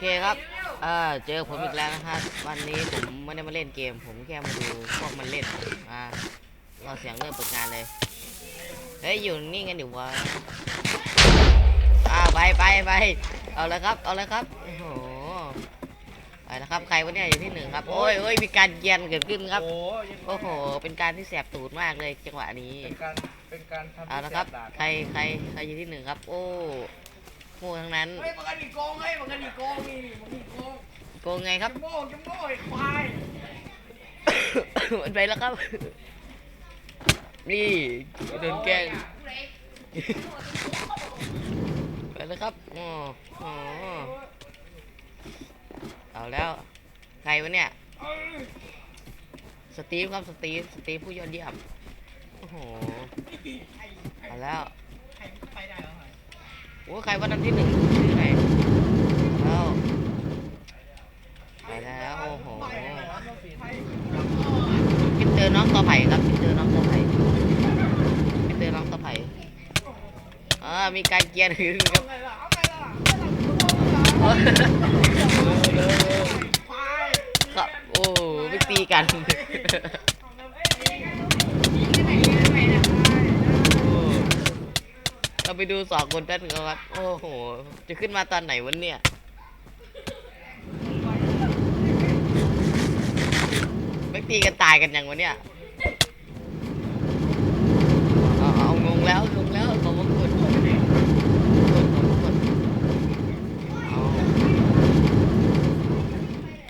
เคครับ เออเจอผมอีกแล้วนะครับ วันนี้ผมไม่ได้มาเล่นเกม ผมแค่มาดูพวกมันเล่น อ่าเราเสียงเริ่มเปิดงานเลย เฮ้ย อยู่นี่กันอยู่วะอ่าไปไปไปเอาเลยครับ เอาเลยครับ โอ้โห ไปแล้วครับ ใครวะเนี่ยอยู่ที่หนึ่งครับ โอ้ยโอ้ยมีการเกียนเกิดขึ้นครับโอ้ยังโอ้โห เป็นการที่แสบตูดมากเลยจังหวะนี้ เป็นการ เป็นการทำเอาละครับ ใคร ใคร ใครอยู่ที่หนึ่งครับ โอ้ โง่ทั้งนั้นเฮ้ยมันกันอีกโกงเฮ้ยมันกันอีกโกงนี่นี่มันอีกโกงโกงไงครับ จะโม่จะโม่ไอ้ควายมันไปแล้วครับ นี่โดนแกล้งไปแล้วครับอ๋ออ๋อเอาแล้ว ใครวะเนี่ยสตีฟครับสตีฟสตีฟผู้ยอดเยี่ยมโอ้โหเอาแล้ว ใครไปได้แล้วไง โอ้ใครว่านันที่หนึ่งชื่ออะไรแล้วไปแล้วโอ้โหปีเตอร์น้องต่อไผ่ครับพิเตอร์น้องต่อไผ่พิเตอร์น้องต่อไผ่อ่ามีการเกียร์หึงครับเอาไงล่าไงล่ะเอาไงล่ะควายครับโอ้ไม่ตีกัน เราไปดูสองคนแป๊บนึงครับ โอ้โห จะขึ้นมาตอนไหนวันเนี่ย ไม่ตีกันตายกันยังวะเนี่ย เอาเอางงแล้วงงแล้วของกุฎกดขอมกุฎเอา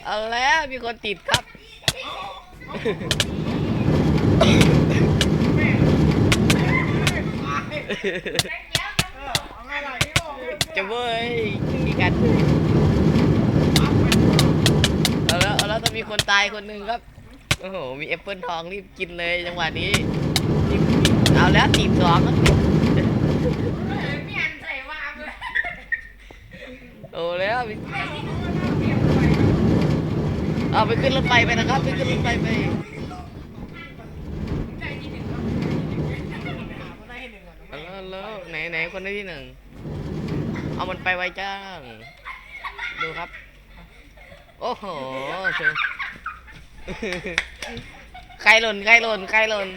เอาแล้วมีคนติดครับ เออเอาไงล่ะนี่โอ้ยจะเว้ยมีการเอาแล้วเอาแล้วต้องมีคนตายคนหนึ่งครับ โอ้โห มีแอปเปิลทองรีบกินเลยจังหวะนี้รีบเอาแล้วตีสองครับโอ้แล้วมีเอาไปขึ้นรถไฟไปนะครับ ไปขึ้นรถไฟไปได้ที่หนึ่งก่อนเอาแล้วแล้วไหนไหนคนได้ที่หนึ่ง เอามันไปไว้จ้าง ดูครับ โอ้โหเชิญใครหล่นใครหล่นใครหล่น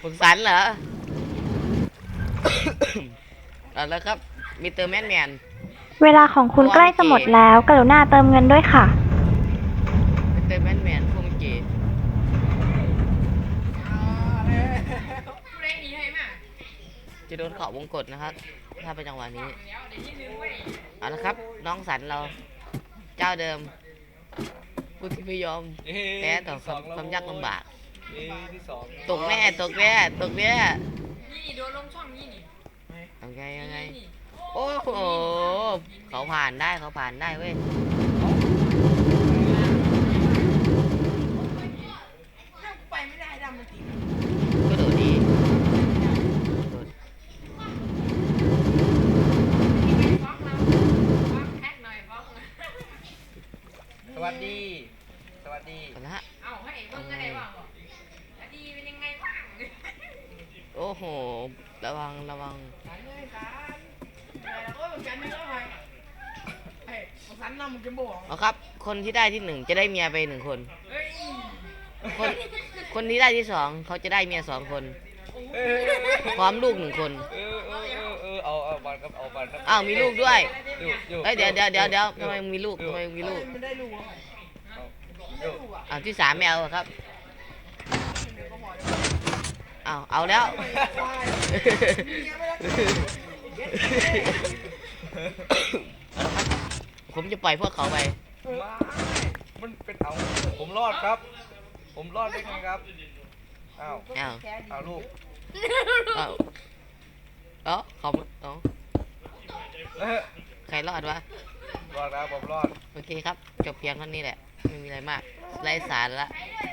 คุณสันเหรอเอาแล้วครับ มีเตอร์แมนแมน เวลาของคุณใกล้จะหมดแล้ว กรุณาเติมเงินด้วยค่ะ มีเตอร์แมนแมนพวกเมื่อกี้ จะโดนเขอบวงกดนะครับ ถ้าเป็นจังหวะนี้เอาละครับ น้องสันเรา เจ้าเดิมผู้ที่ไม่ยอมเอ้ยแพ้ต่อที่คสวาอมงความยากลำบากเอ้ยที่สองตกแน่ตกแน่ตกแน่นี่โดนลงช่องนี้นี่ยังไงยังไงนี่โอ้โหเขาผ่านได้เขาผ่านได้เว้ย ไปไม่ได้ดำมันติด ก็โดดดีโดด บล็อกเราบล็อกแท็กหน่อยบล็อกหน่อย สวัสดี สวัสดี ไปละ เอ้าให้เบิ่งก็ได้ว่าบอกแล้วดีเป็นยังไงบ้าง โอ้โห ระวังระวังสันเลยสันแต่โอ้ยมันกันนี่แล้วไงเฮ้ยสันนำมันจะบอกเอาครับ คนที่ได้ที่หนึ่งจะได้เมียไปหนึ่งคนเฮ้ยคนคนที่ได้ที่สองเขาจะได้เมียสองคนเอ้ยพร้อมลูกหนึ่งคนเออเออเออเออเอาเอาบัตรครับเอาบัตรครับอ้าวมีลูกด้วยอยู่อยู่เอ้ยเดี๋ยวเดี๋ยวเดี๋ยวเดี๋ยวทำไมมึงมีลูกทำไมมึงมีลูกมันได้รู้ว่าเอาอยู่อ้าวที่สามไม่เอาเหรอครับ อ้าวเอาแล้วควายยังไม่ได้ผมจะปล่อยพวกเขาไปมามันเป็นเอา ผมรอดครับ ผมรอดได้ไงครับ อ้าวอ้าวเอาลูกอ้าวเอ้าเขาเอ้าเอ้ยใครรอดวะ รอดแล้วผมรอด โอเคครับ จบเพียงเท่านี้แหละ ไม่มีอะไรมากไร้สาระไปเลย